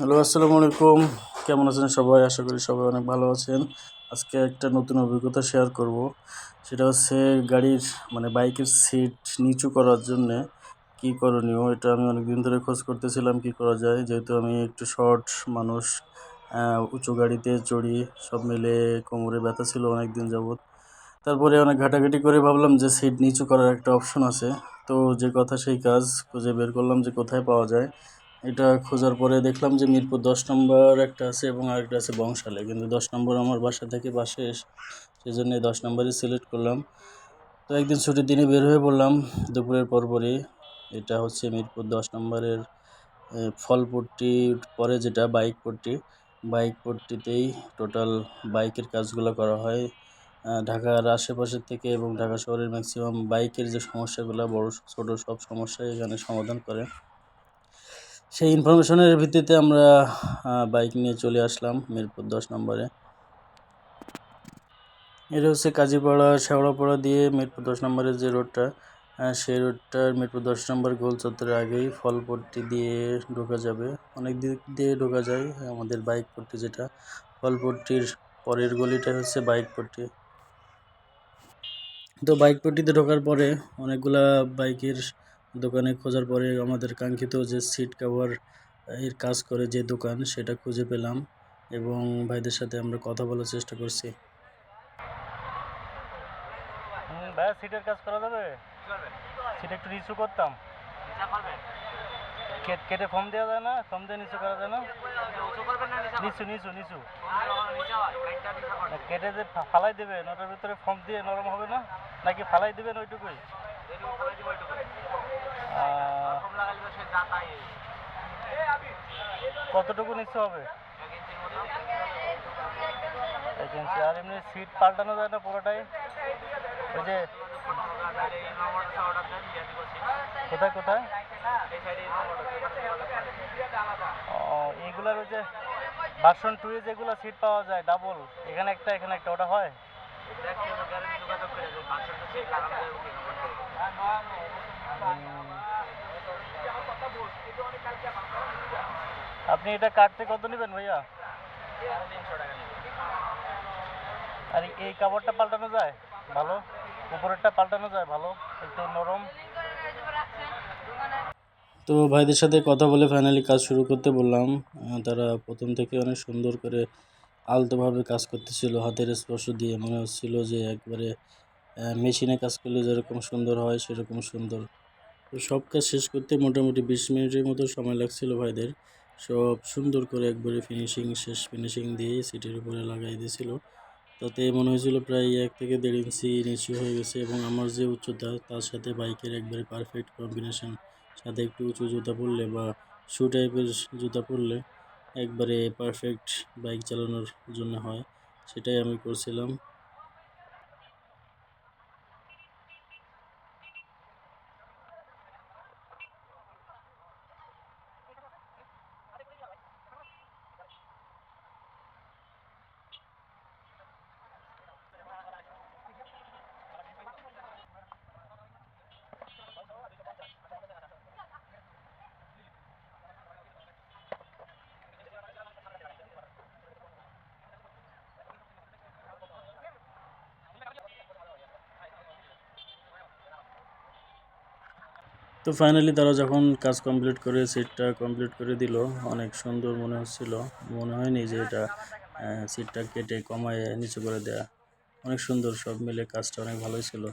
Hello, আসসালামু আলাইকুম। কেমন আছেন সবাই? আশা করি সবাই অনেক ভালো আছেন। আজকে একটা নতুন অভিজ্ঞতা শেয়ার করব। সেটা হচ্ছে গাড়ির মানে বাইকের সিট নিচু করার জন্যে কী করণীয়? এটা আমি অনেক দিন ধরে খোঁজ করতেছিলাম কী করা যায়। যেহেতু আমি একটু শর্ট মানুষ উঁচু গাড়িতে চড়ি, সব মিলে কোমরে ব্যথা ছিল অনেক দিন যাবৎ। তারপরে অনেক ঘাটাঘাটি করে ভাবলাম যে সিট নিচু করার একটা অপশন আছে। তো যে কথা সেই কাজ খুঁজে বের করলাম যে কোথায় পাওয়া যায়। এটা খোঁজার পরে দেখলাম যে মিরপুর দশ নম্বর একটা আছে এবং আরেকটা আছে বংশালে। কিন্তু দশ নম্বর আমার বাসা থেকে বাসে সেই জন্য দশ নম্বরই সিলেক্ট করলাম। তো একদিন ছুটির দিনে বের হয়ে পড়লাম দুপুরের পরপরই। এটা হচ্ছে মিরপুর দশ নম্বরের ফলপট্টি পরে যেটা বাইক পট্টি। বাইক পট্টিতেই টোটাল বাইকের কাজগুলো করা হয়। ঢাকার আশেপাশের থেকে এবং ঢাকা শহরের ম্যাক্সিমাম বাইকের যে সমস্যাগুলো, বড় ছোট সব সমস্যাই এখানে সমাধান করে। সেই ইনফরমেশনের ভিত্তিতে আমরা বাইক নিয়ে চলে আসলাম মিরপুর দশ নম্বরে। এটা হচ্ছে কাজীপাড়া, শেওড়াপাড়া দিয়ে মিরপুর দশ নম্বরের যে রোডটা সেই রোডটার মিরপুর দশ নম্বর গোল চত্বরের আগেই ফলপট্টি দিয়ে ঢোকা যাবে। অনেক দিক দিয়ে ঢোকা যায় আমাদের বাইক পট্টি যেটা। ফলপট্টির পরের গলিটা হচ্ছে বাইক পট্টি। তো বাইক পট্টিতে ঢোকার পরে অনেকগুলা বাইকের দোকানে খোঁজার পরে আমাদের কাঙ্ক্ষিত যে সিট কাভার এর কাজ করে যে দোকান, সেটা খুঁজে পেলাম এবং ভাইদের সাথে আমরা কথা বলার চেষ্টা করছি। সিটের কাজ করা যাবে? সিট একটু করতাম। কেট- ফর্ম দেওয়া যায় না? ফর্ম দিয়ে করা যায় না? নিচু নিচু কেটে ফালাই দেবেন, ওটার ভিতরে ফর্ম দিয়ে নরম হবে না? নাকি ফালাই দেবেন ওইটুকুই? কতটুকু নিচু হবে? আর এমনি সিট পাল্টানো যায় না পুরোটাই? ওই যে কোথায় কোথায়? ও এইগুলার ওই যে ভার্সন টু এ যেগুলো সিট পাওয়া যায় ডাবল এখানে একটা এখানে একটা ওটা হয়? আপনি এটা কাটতে কত নেবেন ভাইয়া? আর এই কাপড়টা পাল্টানো যায়? ভালো? উপরেরটা পাল্টানো যায়, ভালো? একটু নরম? তো ভাইদের সাথে কথা বলে ফাইনালি কাজ শুরু করতে বললাম। তারা প্রথম থেকে অনেক সুন্দর করে আলতোভাবে কাজ করতেছিল, হাতের স্পর্শ দিয়ে। মনে হচ্ছিল যে একবারে মেশিনে কাজ করলে যেরকম সুন্দর হয়, সেরকম সুন্দর। তো সব কাজ শেষ করতে মোটামুটি বিশ মিনিটের মতো সময় লাগছিল ভাইদের। সব সুন্দর করে একবারে ফিনিশিং শেষ ফিনিশিং দিয়ে সিটের উপরে লাগাই দিয়েছিল তাতে মনে হয়েছিল প্রায় এক থেকে দেড় ইঞ্চি নিচু হয়ে গেছে এবং আমার যে উচ্চতা, তার সাথে বাইকের একবারে পারফেক্ট কম্বিনেশন সাথে একটু উঁচু জুতা পরলে বা শু টাইপের জুতা পরলে একবারে পারফেক্ট বাইক চালানোর জন্য হয়, সেটাই আমি করছিলাম। তো ফাইনালি তারা যখন কাজ কমপ্লিট করে সিটটা কমপ্লিট করে দিল, অনেক সুন্দর মনে হচ্ছিল। মনে হয়নি যে এটা সিটটা কেটে কমায়, নিচু করে দেয়া। অনেক সুন্দর, সব মিলে কাজটা অনেক ভালোই ছিল।